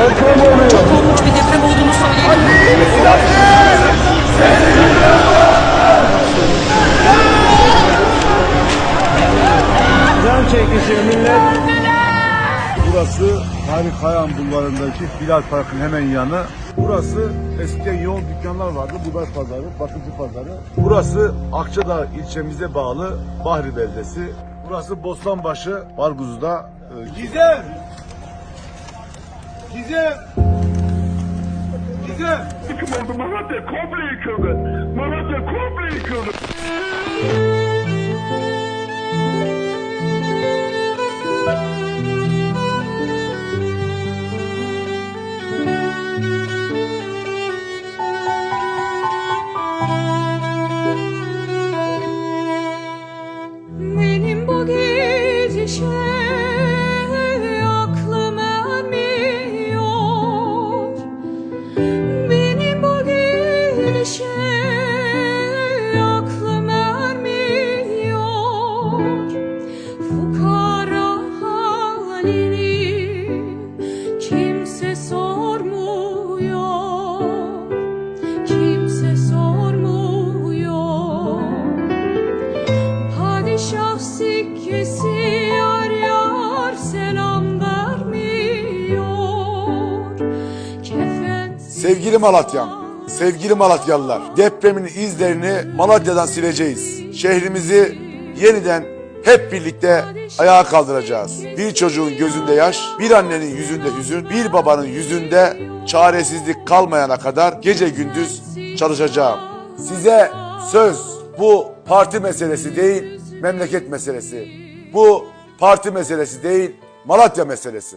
Deprem oluyor. Çok olmuş bir deprem olduğunu söyleyelim. Can çekişir millet. Burası Tarık Hayan Bulvarı'ndaki Hilal Park'ın hemen yanı. Burası eskiden yoğun dükkanlar vardı. Budak pazarı, bakıcı pazarı. Burası Akçadağ ilçemize bağlı Bahri Beldesi. Burası Bostanbaşı, Barguzu'da. E, Gizem! Gizem! Gizem! Yıkım oldu. Malatya komple yıkıldı. Malatya komple yıkıldı. Benim bu gidişe halini kimse sormuyor Kimse sormuyor Padişah sikkesi yar yar selam vermiyor. Kefen Sevgili Malatya'm, sevgili Malatyalılar, depremin izlerini Malatya'dan sileceğiz. Şehrimizi yeniden hep birlikte ayağa kaldıracağız. Bir çocuğun gözünde yaş, bir annenin yüzünde hüzün, bir babanın yüzünde çaresizlik kalmayana kadar gece gündüz çalışacağım. Size söz bu parti meselesi değil, memleket meselesi. Bu parti meselesi değil, Malatya meselesi.